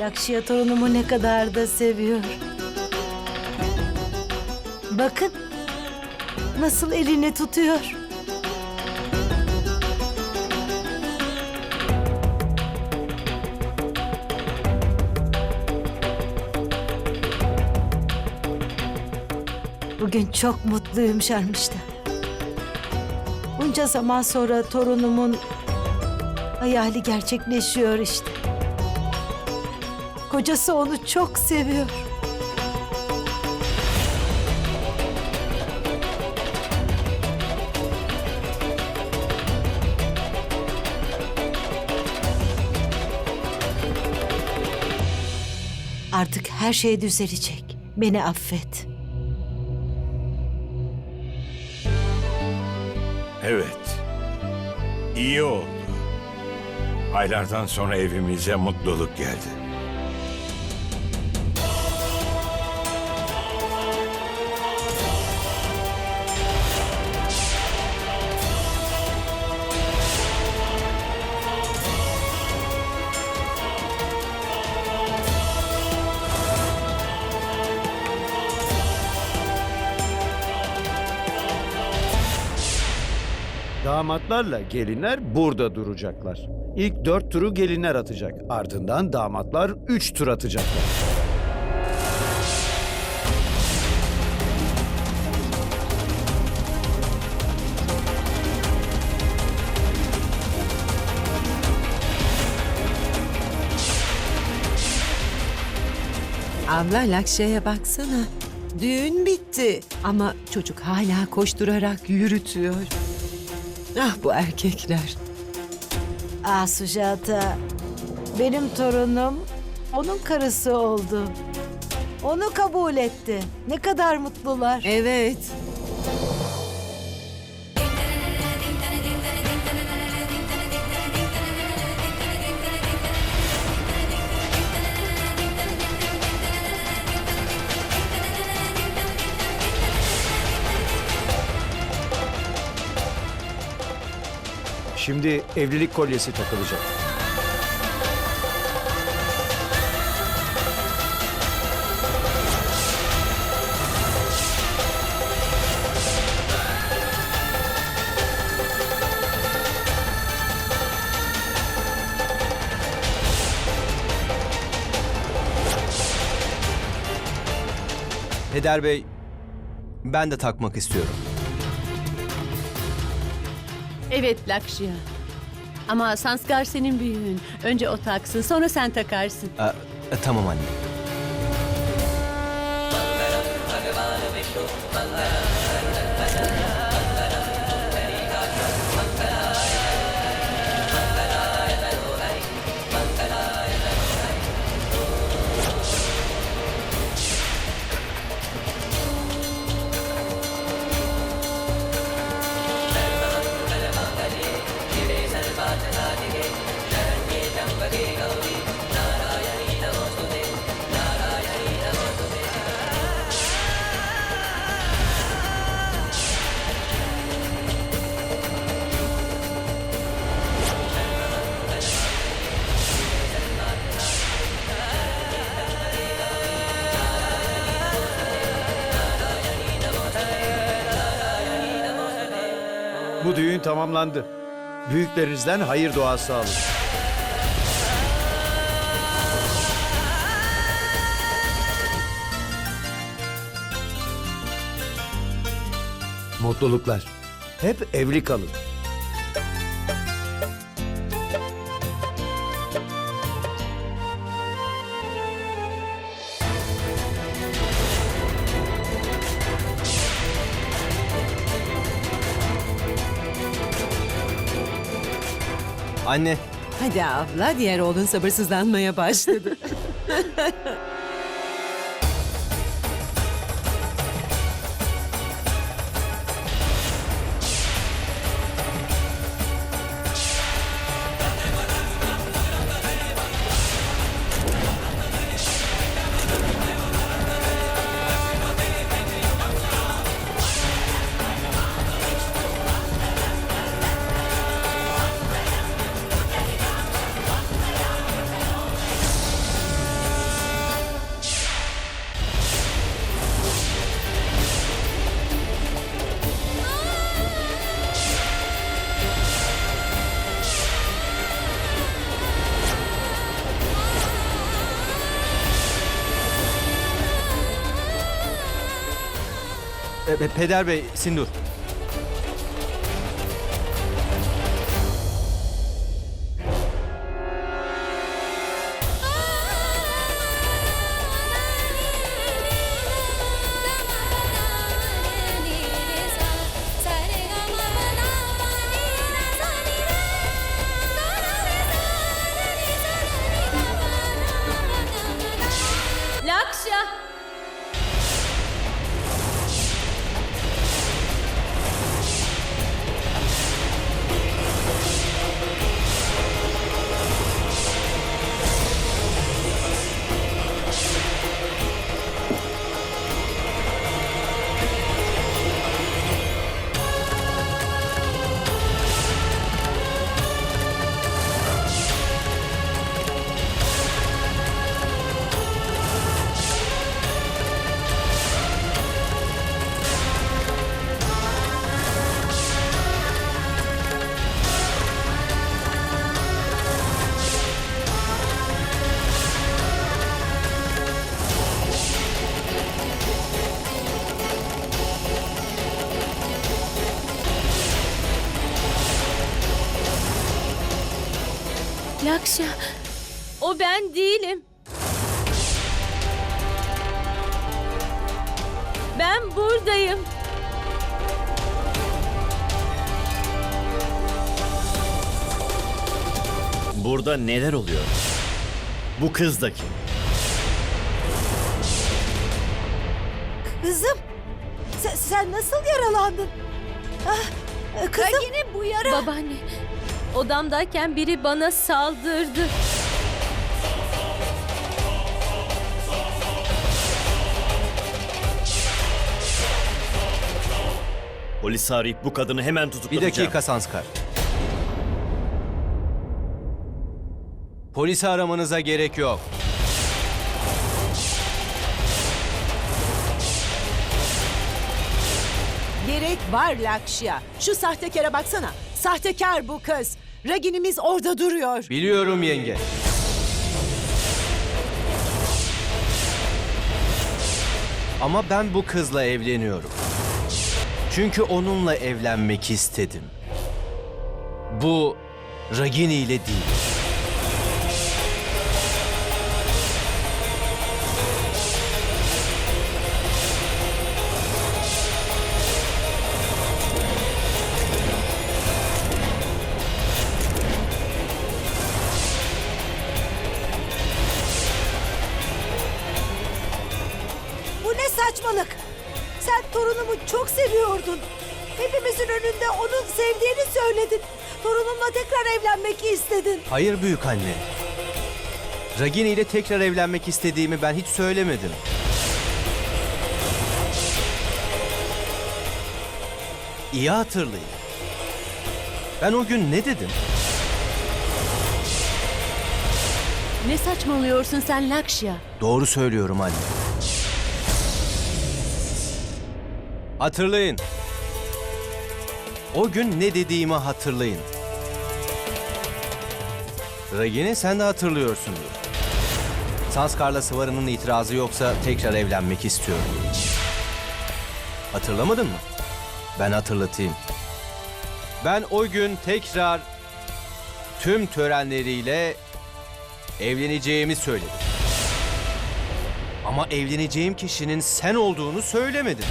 Lakşya torunumu ne kadar da seviyor. Bakın nasıl elini tutuyor. Bugün çok mutluyum Şarmışta. Bunca zaman sonra torunumun hayali gerçekleşiyor işte. Kocası onu çok seviyor. Artık her şey düzelecek. Beni affet. Evet. İyi oldu. Aylardan sonra evimize mutluluk geldi. Damatlarla gelinler burada duracaklar. İlk dört turu gelinler atacak. Ardından damatlar üç tur atacaklar. Abla Lakşa'ya baksana. Düğün bitti ama çocuk hala koşturarak yürütüyor. Ah bu erkekler. Ah Sujata, benim torunum onun karısı oldu. Onu kabul etti. Ne kadar mutlular. Evet. Şimdi evlilik kolyesi takılacak. Peder Bey, ben de takmak istiyorum. Evet Lakşya. Ama Sanskar senin büyüğün. Önce o taksın sonra sen takarsın. Ee, e, tamam anne. Düğün tamamlandı. Büyüklerinizden hayır duası alın. Mutluluklar. Hep evli kalın. Anne, Hadi abla diğer oğlun sabırsızlanmaya başladı. Peder Bey, Sindur. Lakşa, o ben değilim. Ben buradayım. Burada neler oluyor? Bu kız da kim? Kızım sen, sen nasıl yaralandın? Ah, kızım. yine bu yara. Babaanne, odamdayken biri bana saldırdı. Polisi arayıp bu kadını hemen Bir dakika Sanskar. Polisi aramanıza gerek yok. Gerek var Lakşya. Şu sahtekara baksana. Sahtekar bu kız. Raginimiz orada duruyor. Biliyorum yenge. Ama ben bu kızla evleniyorum. Çünkü onunla evlenmek istedim. Bu Ragini ile değil. Saçmalık? Sen torunumu çok seviyordun. Hepimizin önünde onun sevdiğini söyledin. Torunumla tekrar evlenmek istedin. Hayır büyük anne. Ragini ile tekrar evlenmek istediğimi ben hiç söylemedim. İyi hatırlayın. Ben o gün ne dedim? Ne saçmalıyorsun sen Lakşya? Doğru söylüyorum anne. Hatırlayın. O gün ne dediğimi hatırlayın. Ragini sen de hatırlıyorsundur. Sanskar'la Sıvarı'nın itirazı yoksa tekrar evlenmek istiyorum. Hatırlamadın mı? Ben hatırlatayım. Ben o gün tekrar tüm törenleriyle evleneceğimi söyledim. Ama evleneceğim kişinin sen olduğunu söylemedin.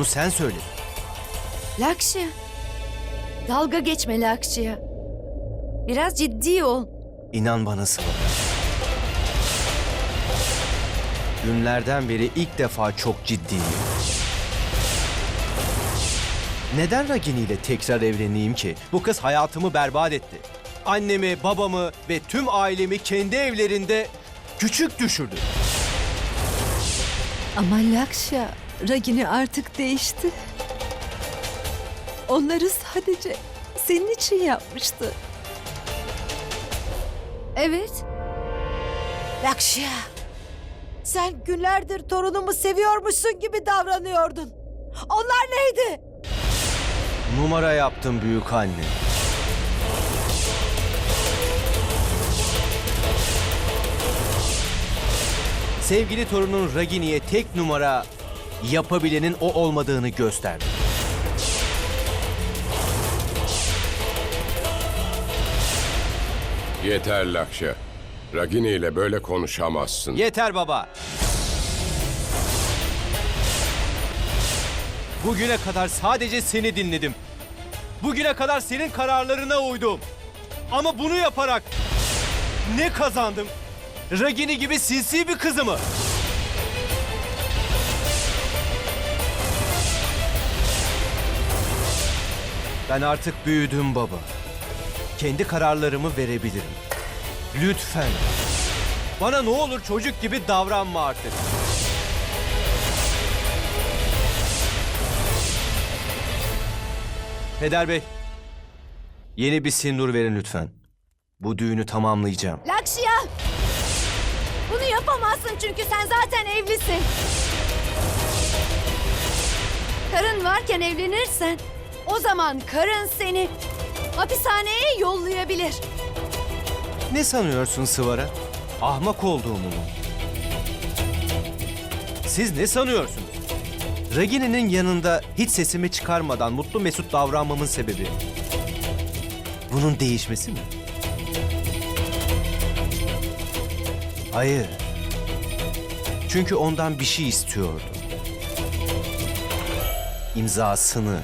Onu sen söyledin. Lakşya. Dalga geçme Lakşya. Biraz ciddi ol. İnan bana Sıla. Günlerden beri ilk defa çok ciddiyim. Neden Ragini ile tekrar evleneyim ki? Bu kız hayatımı berbat etti. Annemi, babamı ve tüm ailemi kendi evlerinde küçük düşürdü. Ama Lakşya, Ragini artık değişti. Onları sadece senin için yapmıştı. Evet. Lakşya. Sen günlerdir torunumu seviyormuşsun gibi davranıyordun. Onlar neydi? Numara yaptım büyük anne. Sevgili torunun Ragini'ye tek numara yapabilenin o olmadığını gösterdi. Yeter Lakşa. Ragini ile böyle konuşamazsın. Yeter baba. Bugüne kadar sadece seni dinledim. Bugüne kadar senin kararlarına uydum. Ama bunu yaparak ne kazandım? Ragini gibi sinsi bir kızı mı? Ben artık büyüdüm baba. Kendi kararlarımı verebilirim. Lütfen. Bana ne olur çocuk gibi davranma artık. Peder Bey, yeni bir sindur verin lütfen. Bu düğünü tamamlayacağım. Lakşya! Bunu yapamazsın çünkü sen zaten evlisin. Karın varken evlenirsen o zaman karın seni hapishaneye yollayabilir. Ne sanıyorsun Sıvara? Ahmak olduğumu mu? Siz ne sanıyorsunuz? Ragini'nin yanında hiç sesimi çıkarmadan mutlu mesut davranmamın sebebi bunun değişmesi mi? Hayır. Çünkü ondan bir şey istiyordum. İmzasını.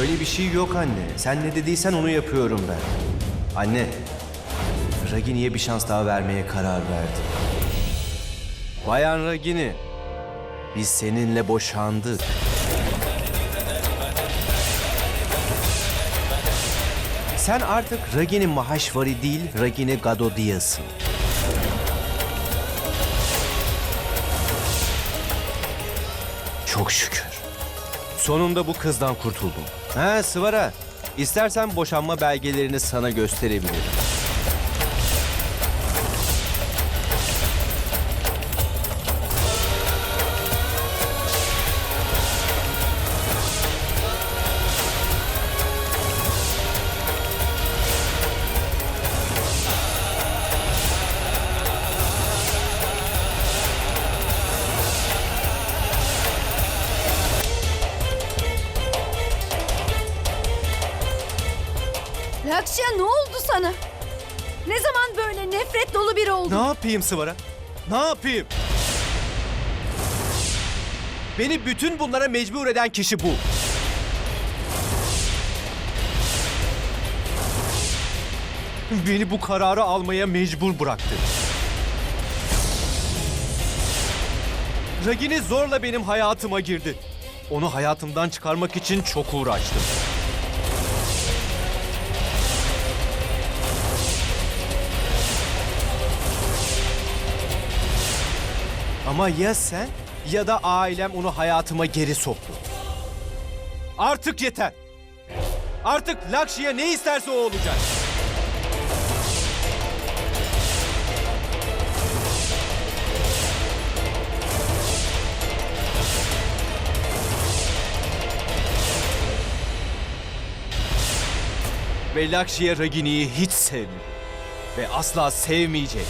Öyle bir şey yok anne. Sen ne dediysen onu yapıyorum ben. Anne, Ragini'ye bir şans daha vermeye karar verdim. Bayan Ragini, biz seninle boşandık. Sen artık Ragini Mahashvari değil, Ragini Gadodiyasın. Çok şükür. Sonunda bu kızdan kurtuldum. Ha Sıvara, istersen boşanma belgelerini sana gösterebilirim. Yapayım Sıvara? Ne yapayım? Beni bütün bunlara mecbur eden kişi bu. Beni bu kararı almaya mecbur bıraktı. Ragini zorla benim hayatıma girdi. Onu hayatımdan çıkarmak için çok uğraştım. Ama ya sen ya da ailem onu hayatıma geri soktu. Artık yeter. Artık Lakşi'ye ne isterse o olacak. Ve Lakşi'ye Ragini'yi hiç sevmedi. Ve asla sevmeyecek.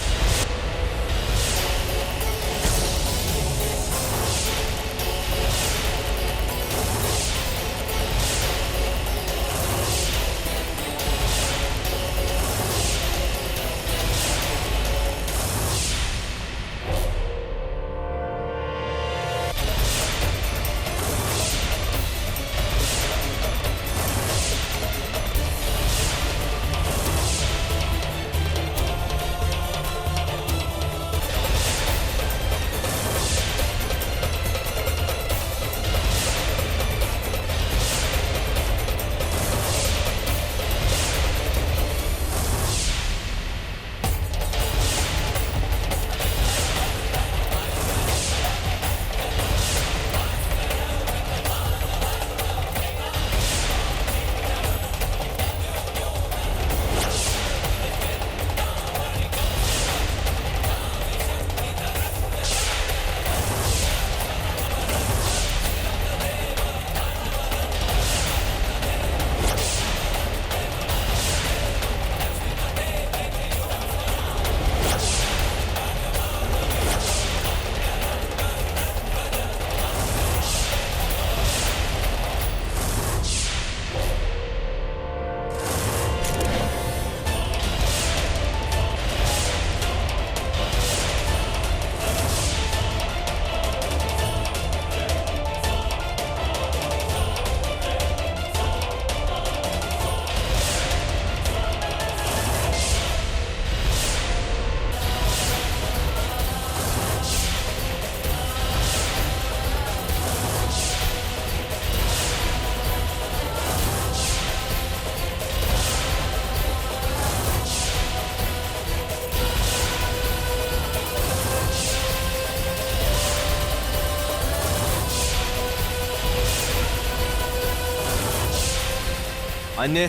Anne,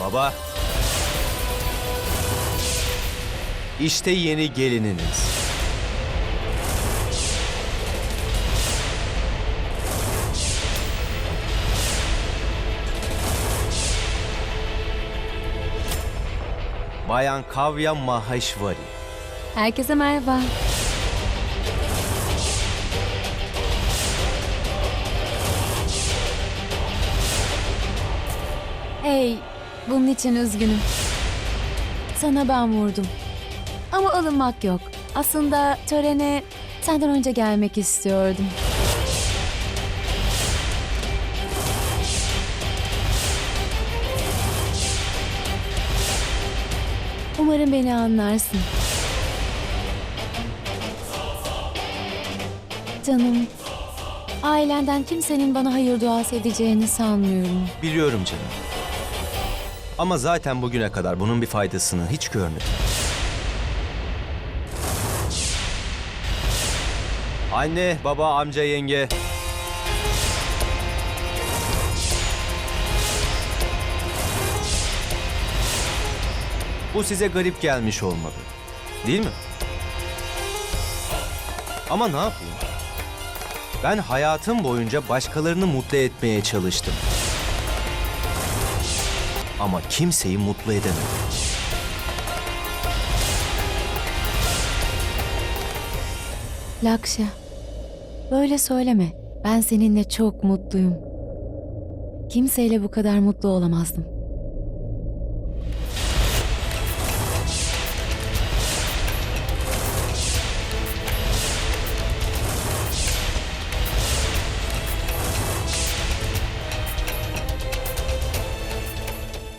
baba. İşte yeni gelininiz. Bayan Kavya Maheshwari. Herkese merhaba. Bunun için üzgünüm. Sana ben vurdum. Ama alınmak yok. Aslında törene senden önce gelmek istiyordum. Umarım beni anlarsın. Canım, ailenden kimsenin bana hayır duası edeceğini sanmıyorum. Biliyorum canım. Ama zaten bugüne kadar bunun bir faydasını hiç görmedim. Anne, baba, amca, yenge. Bu size garip gelmiş olmalı. Değil mi? Ama ne yapayım? Ben hayatım boyunca başkalarını mutlu etmeye çalıştım. Ama kimseyi mutlu edemedim. Lakşa, böyle söyleme. Ben seninle çok mutluyum. Kimseyle bu kadar mutlu olamazdım.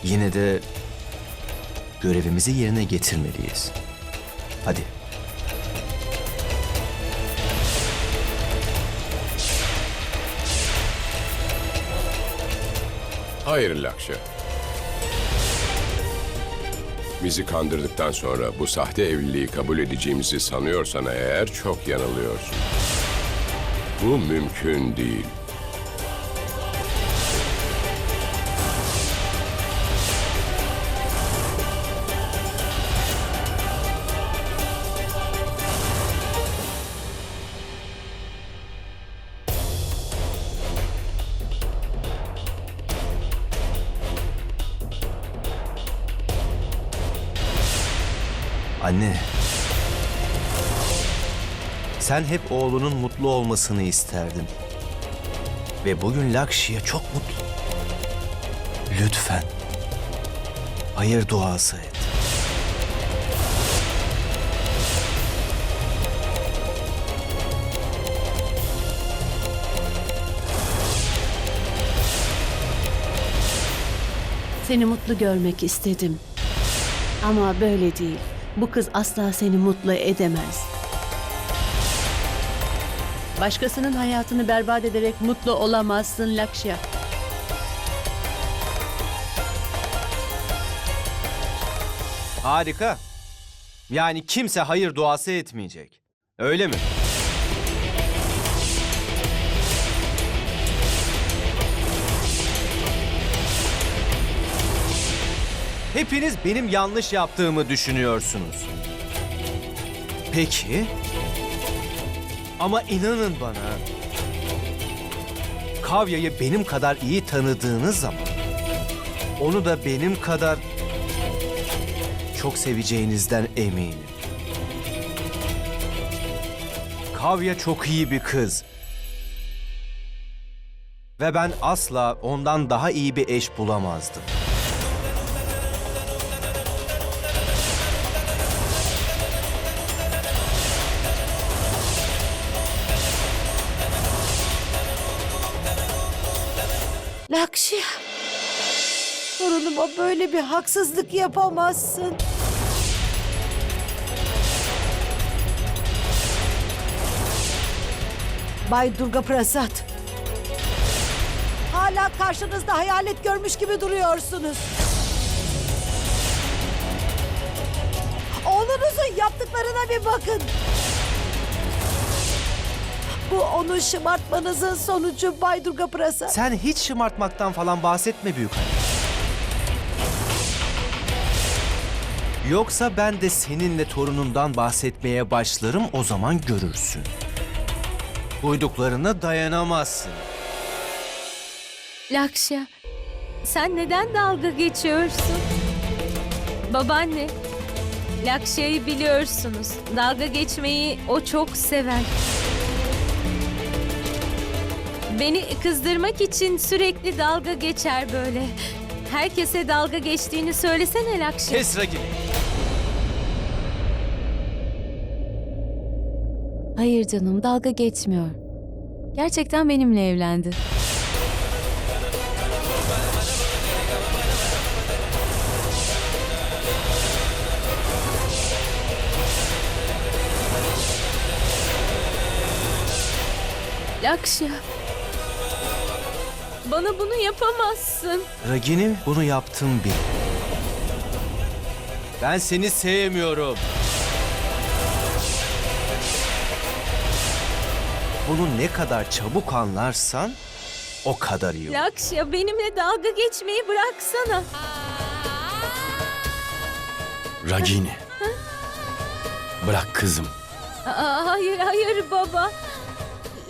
Yine de görevimizi yerine getirmeliyiz. Hadi. Hayır Lakşa. Bizi kandırdıktan sonra bu sahte evliliği kabul edeceğimizi sanıyorsan eğer çok yanılıyorsun. Bu mümkün değil. Anne. Sen hep oğlunun mutlu olmasını isterdin. Ve bugün Lakşi'ye çok mutlu. Lütfen. Hayır duası et. Seni mutlu görmek istedim. Ama böyle değil. Bu kız asla seni mutlu edemez. Başkasının hayatını berbat ederek mutlu olamazsın Lakşya. Harika. Yani kimse hayır duası etmeyecek. Öyle mi? Hepiniz benim yanlış yaptığımı düşünüyorsunuz. Peki. Ama inanın bana. Kavya'yı benim kadar iyi tanıdığınız zaman onu da benim kadar çok seveceğinizden eminim. Kavya çok iyi bir kız. Ve ben asla ondan daha iyi bir eş bulamazdım. Böyle bir haksızlık yapamazsın. Bay Durga Prasad. Hala karşınızda hayalet görmüş gibi duruyorsunuz. Oğlunuzun yaptıklarına bir bakın. Bu onu şımartmanızın sonucu Bay Durga Prasad. Sen hiç şımartmaktan falan bahsetme büyük anne. Yoksa ben de seninle torunundan bahsetmeye başlarım o zaman görürsün. Duyduklarına dayanamazsın. Lakşa, sen neden dalga geçiyorsun? Babaanne, Lakşa'yı biliyorsunuz. Dalga geçmeyi o çok sever. Beni kızdırmak için sürekli dalga geçer böyle. Herkese dalga geçtiğini söylesene Lakşa. Kes Ragini. Hayır canım, dalga geçmiyor. Gerçekten benimle evlendi. Lakşa. Bana bunu yapamazsın. Ragini bunu yaptın bil. Ben seni sevmiyorum. Bunu ne kadar çabuk anlarsan o kadar iyi olur. Lakşa benimle dalga geçmeyi bıraksana. Ragini. Bırak kızım. Aa, hayır hayır baba.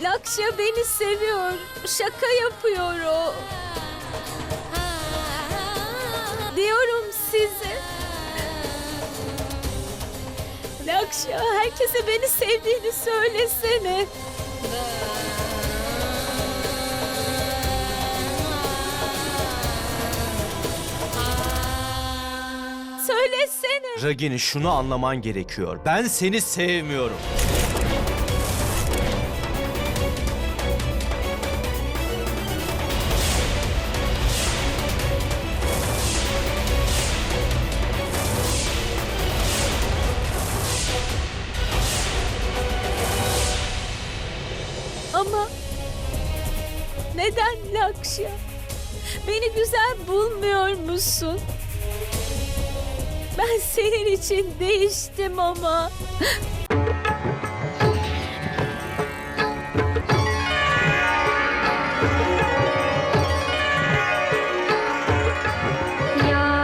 Lakşa beni seviyor. Şaka yapıyor o. Diyorum size. Lakşa herkese beni sevdiğini söylesene. Söylesene. Ragini şunu anlaman gerekiyor. Ben seni sevmiyorum. İçin değiştim ama.